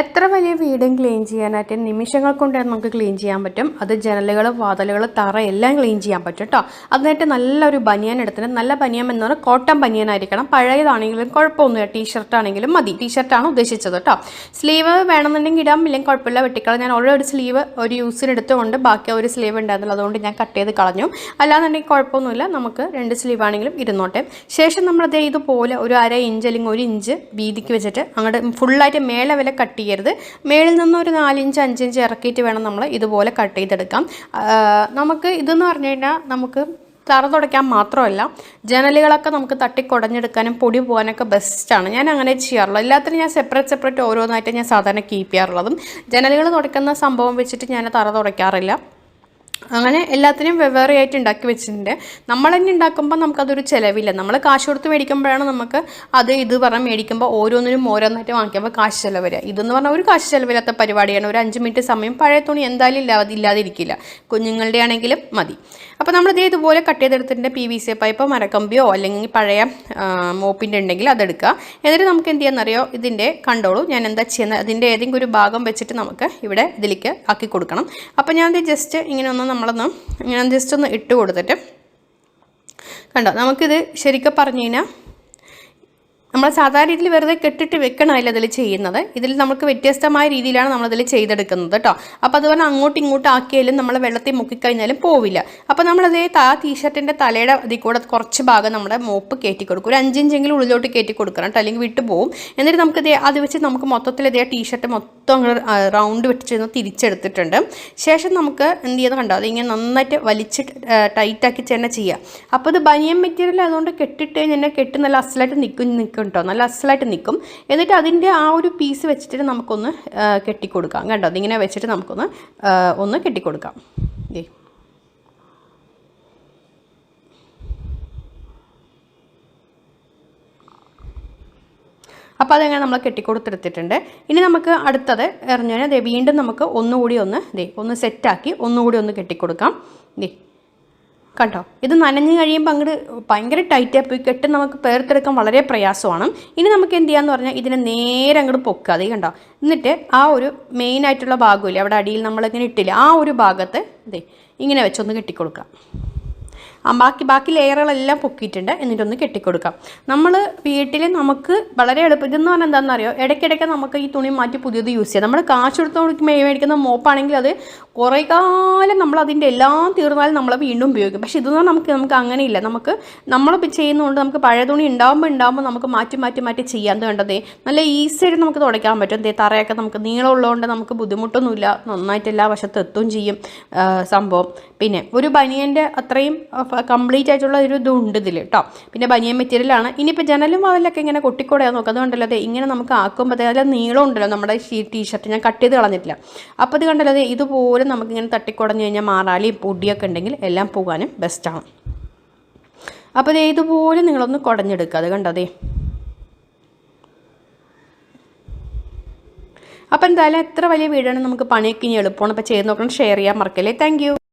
എത്ര വലിയ വീടും ക്ലീൻ ചെയ്യാനായിട്ട് നിമിഷങ്ങൾ കൊണ്ട് നമുക്ക് ക്ലീൻ ചെയ്യാൻ പറ്റും. അത് ജനലുകൾ വാതലുകൾ തറ എല്ലാം ക്ലീൻ ചെയ്യാൻ പറ്റും കേട്ടോ. അതിനായിട്ട് നല്ലൊരു ബനിയൻ എടുത്തിട്ട് നല്ല ബനിയൻ എന്ന് പറഞ്ഞാൽ കോട്ടൺ ബനിയൻ ആയിരിക്കണം പഴയതാണെങ്കിലും കുഴപ്പമൊന്നുമില്ല. ടീഷർട്ട് ആണെങ്കിലും മതി. ടീഷർട്ടാണ് ഉദ്ദേശിച്ചത് കേട്ടോ. സ്ലീവ് വേണമെന്നുണ്ടെങ്കിൽ ഇടാം. ഇല്ലെങ്കിൽ കുഴപ്പമില്ല. വെട്ടിക്കള ഞാൻ ഓൾറെഡി ഒരു സ്ലീവ് ഒരു യൂസിന് എടുത്തുകൊണ്ട് ബാക്കി ഒരു സ്ലീവ് ഉണ്ടായിരുന്നില്ല. അതുകൊണ്ട് ഞാൻ കട്ട് ചെയ്ത് കളഞ്ഞു. അല്ലാന്നുണ്ടെങ്കിൽ കുഴപ്പമൊന്നുമില്ല. നമുക്ക് രണ്ട് സ്ലീവ് ആണെങ്കിലും ഇരുന്നോട്ടെ. ശേഷം നമ്മൾ നമ്മളത് ഇതുപോലെ ഒരു അര ഇഞ്ച് അല്ലെങ്കിൽ ഒരു ഇഞ്ച് വീതിക്ക് വെച്ചിട്ട് അങ്ങോട്ട് ഫുള്ളായിട്ട് മേലെ വില കട്ട് ചെയ്യരുത് മേളിൽ നിന്ന് ഒരു നാലിഞ്ച് അഞ്ചിഞ്ച് ഇറക്കിയിട്ട് വേണം നമ്മൾ ഇതുപോലെ കട്ട് ചെയ്തെടുക്കാം നമുക്ക് ഇതെന്ന് പറഞ്ഞു കഴിഞ്ഞാൽ നമുക്ക് തറ തുടയ്ക്കാൻ മാത്രമല്ല ജനലുകളൊക്കെ നമുക്ക് തട്ടി കുടഞ്ഞെടുക്കാനും പൊടി പോകാനൊക്കെ ബെസ്റ്റാണ് ഞാൻ അങ്ങനെ ചെയ്യാറുള്ളൂ. എല്ലാത്തിനും ഞാൻ സെപ്പറേറ്റ് സെപ്പറേറ്റ് ഓരോന്നായിട്ട് ഞാൻ സാധാരണ കീപ്പ് ചെയ്യാറുള്ളതും. ജനലുകൾ തുടയ്ക്കുന്ന സംഭവം വെച്ചിട്ട് ഞാൻ തറ തുടയ്ക്കാറില്ല. അങ്ങനെ എല്ലാത്തിനും വെവ്വേറെ ആയിട്ട് ഉണ്ടാക്കി വെച്ചിട്ടുണ്ട്. നമ്മൾ തന്നെ ഉണ്ടാക്കുമ്പോൾ നമുക്കതൊരു ചിലവില്ല. നമ്മൾ കാശ് കൊടുത്ത് മേടിക്കുമ്പോഴാണ് നമുക്ക് അത് ഇത് പറഞ്ഞ് മേടിക്കുമ്പോൾ ഓരോന്നിനും ഓരോന്നായിട്ട് വാങ്ങിക്കുമ്പോൾ കാശ് ചിലവ് വരിക ഇതെന്ന് പറഞ്ഞാൽ ഒരു കാശ് ചിലവില്ലാത്ത പരിപാടിയാണ്. ഒരു അഞ്ച് മിനിറ്റ് സമയം പഴയ തുണി എന്തായാലും ഇല്ലാതെ ഇല്ലാതിരിക്കില്ല. കുഞ്ഞുങ്ങളുടെ ആണെങ്കിലും മതി. അപ്പോൾ നമ്മൾ ഇതേ ഇതുപോലെ കട്ട് ചെയ്തെടുത്തിട്ടുണ്ട് പി വി സി പൈപ്പോ മരക്കമ്പിയോ അല്ലെങ്കിൽ പഴയ മോപ്പിന്റെ ഉണ്ടെങ്കിൽ അതെടുക്കുക. എന്നിട്ട് നമുക്ക് എന്ത് ചെയ്യാന്നറിയോ? ഇതിന്റെ കണ്ടോളൂ. ഞാൻ എന്താ ചെയ്യുന്നത്? അതിന്റെ ഏതെങ്കിലും ഒരു ഭാഗം വെച്ചിട്ട് നമുക്ക് ഇവിടെ ഇതിലേക്ക് ആക്കി കൊടുക്കണം. അപ്പോൾ ഞാൻ ജസ്റ്റ് ഇങ്ങനെ ഒന്ന് നമ്മളൊന്ന് ഇങ്ങനെ ജസ്റ്റ് ഒന്ന് ഇട്ട് കൊടുത്തിട്ട് കണ്ടോ നമുക്കിത് ശരിക്കും പറഞ്ഞു കഴിഞ്ഞാൽ നമ്മൾ സാധാരണ രീതിയിൽ വെറുതെ കെട്ടിട്ട് വെക്കണമല്ല ഇതിൽ ചെയ്യുന്നത്. ഇതിൽ നമുക്ക് വ്യത്യസ്തമായ രീതിയിലാണ് നമ്മളിതിൽ ചെയ്തെടുക്കുന്നത് കേട്ടോ അപ്പോൾ അതുപോലെ അങ്ങോട്ടും ഇങ്ങോട്ടും ആക്കിയാലും നമ്മൾ വെള്ളത്തിൽ മുക്കിക്കഴിഞ്ഞാലും പോവില്ല. അപ്പോൾ നമ്മളത് ആ ടീഷർട്ടിന്റെ തലയുടെ അതിൽ കൂടെ കുറച്ച് ഭാഗം നമ്മുടെ മോപ്പ് കയറ്റി കൊടുക്കും. ഒരു അഞ്ചിഞ്ചെങ്കിലും ഉള്ളിലോട്ട് കയറ്റി കൊടുക്കണം കേട്ടോ അല്ലെങ്കിൽ വിട്ടു പോകും എന്നിട്ട് നമുക്കിത് അത് വെച്ച് നമുക്ക് മൊത്തത്തിൽ ഇതേ ടീഷർട്ട് മൊത്തം അങ്ങനെ റൗണ്ട് വെച്ച് തിരിച്ചെടുത്തിട്ടുണ്ട്. ശേഷം നമുക്ക് എന്ത് ചെയ്യുന്നത് കണ്ടോ? അതിങ്ങനെ നന്നായിട്ട് വലിച്ച് ടൈറ്റാക്കി തന്നെ ചെയ്യുക അപ്പോൾ ഇത് ബനിയൻ മെറ്റീരിയൽ അതുകൊണ്ട് കെട്ടിട്ട് കഴിഞ്ഞാൽ കെട്ടി നല്ല അസലായിട്ട് നിൽക്കും നിൽക്കും കേട്ടോ നല്ല അസലായിട്ട് നിൽക്കും എന്നിട്ട് അതിന്റെ ആ ഒരു പീസ് വെച്ചിട്ട് നമുക്കൊന്ന് കെട്ടിക്കൊടുക്കാം. കേട്ടോ അതിങ്ങനെ വെച്ചിട്ട് നമുക്കൊന്ന് ഒന്ന് കെട്ടിക്കൊടുക്കാം. അപ്പോൾ അതങ്ങനെ നമ്മൾ കെട്ടിക്കൊടുത്തെടുത്തിട്ടുണ്ട്. ഇനി നമുക്ക് അടുത്തത് എറിഞ്ഞാൽ വീണ്ടും നമുക്ക് ഒന്നുകൂടി ഒന്ന് ദേ ഒന്ന് സെറ്റാക്കി ഒന്നുകൂടി ഒന്ന് കെട്ടിക്കൊടുക്കാം. ദേ. കണ്ടോ? ഇത് നനഞ്ഞ് കഴിയുമ്പോൾ അങ്ങോട്ട് ഭയങ്കര ടൈറ്റായി പോയി. കെട്ട് നമുക്ക് പേർത്തെടുക്കാൻ വളരെ പ്രയാസമാണ്. ഇനി നമുക്ക് എന്ത് ചെയ്യാന്ന് പറഞ്ഞാൽ ഇതിനെ നേരെ അങ്ങോട്ട് പൊക്കുക. അതേ കണ്ടോ? എന്നിട്ട് ആ ഒരു മെയിൻ ആയിട്ടുള്ള ഭാഗമില്ലേ അവിടെ അടിയിൽ നമ്മളിങ്ങനെ ഇട്ടില്ല ആ ഒരു ഭാഗത്ത് ഇതേ ഇങ്ങനെ വെച്ചൊന്ന് കെട്ടിക്കൊടുക്കാം ബാക്കി ബാക്കി ലെയറുകളെല്ലാം പൊക്കിയിട്ടുണ്ട്. എന്നിട്ടൊന്ന് കെട്ടിക്കൊടുക്കാം. നമ്മൾ വീട്ടിൽ നമുക്ക് വളരെ എളുപ്പം ഇതെന്ന് പറഞ്ഞാൽ എന്താണെന്ന് അറിയോ ഇടയ്ക്കിടയ്ക്ക് നമുക്ക് ഈ തുണി മാറ്റി പുതിയത് യൂസ് ചെയ്യാം. നമ്മൾ കാശ് കൊടുത്ത് മേടിക്കുന്ന മോപ്പാണെങ്കിൽ അത് കുറേ കാലം നമ്മൾ അതിന്റെ എല്ലാം തീർന്നാലും നമ്മൾ വീണ്ടും ഉപയോഗിക്കും. പക്ഷേ ഇതെന്ന് നമുക്ക് നമുക്ക് അങ്ങനെയില്ല. നമുക്ക് നമ്മൾ ചെയ്യുന്നതുകൊണ്ട് നമുക്ക് പഴയ തുണി ഉണ്ടാകുമ്പോൾ ഉണ്ടാകുമ്പോൾ നമുക്ക് മാറ്റി മാറ്റി മാറ്റി ചെയ്യാൻ വേണ്ടതേ നല്ല ഈസി ആയിട്ട് നമുക്ക് തുടയ്ക്കാൻ പറ്റും. എന്തേ തറയൊക്കെ നമുക്ക് നീളമുള്ളതുകൊണ്ട് നമുക്ക് ബുദ്ധിമുട്ടൊന്നുമില്ല. നന്നായിട്ട് എല്ലാ വശത്തും എത്തുകയും ചെയ്യും സംഭവം. പിന്നെ ഒരു ബനിയന്റെ അത്രയും കംപ്ലീറ്റ് ആയിട്ടുള്ള ഒരു ഇതുണ്ട് ഇതിൽ കേട്ടോ പിന്നെ ബനിയൻ മെറ്റീരിയലാണ് ഇനിയിപ്പോൾ ജനലും വാതിലൊക്കെ ഇങ്ങനെ കൊട്ടിക്കൂടെ നോക്കുക അതുകൊണ്ടല്ലോ അതെ ഇങ്ങനെ നമുക്ക് ആക്കുമ്പോൾ നല്ല നീളം ഉണ്ടല്ലോ നമ്മുടെ ടീഷർട്ട് ഞാൻ കട്ട് ചെയ്ത് കളഞ്ഞിട്ടില്ല. അപ്പോൾ അത് കണ്ടല്ലോ അതെ ഇതുപോലെ നമുക്കിങ്ങനെ തട്ടിക്കുടഞ്ഞ് കഴിഞ്ഞാൽ മാറാലിയും പൊടിയൊക്കെ ഉണ്ടെങ്കിൽ എല്ലാം പോകാനും ബെസ്റ്റാണ് അപ്പോൾ ദേ ഇതുപോലെ നിങ്ങളൊന്ന് കുടഞ്ഞെടുക്കുക അത് കണ്ടതേ അപ്പോൾ എന്തായാലും എത്ര വലിയ വീടാണ് നമുക്ക് പണിയൊക്കെ ഇനി എളുപ്പമാണ്. അപ്പോൾ ചെയ്ത് നോക്കണം ഷെയർ ചെയ്യാൻ മറക്കല്ലേ. താങ്ക്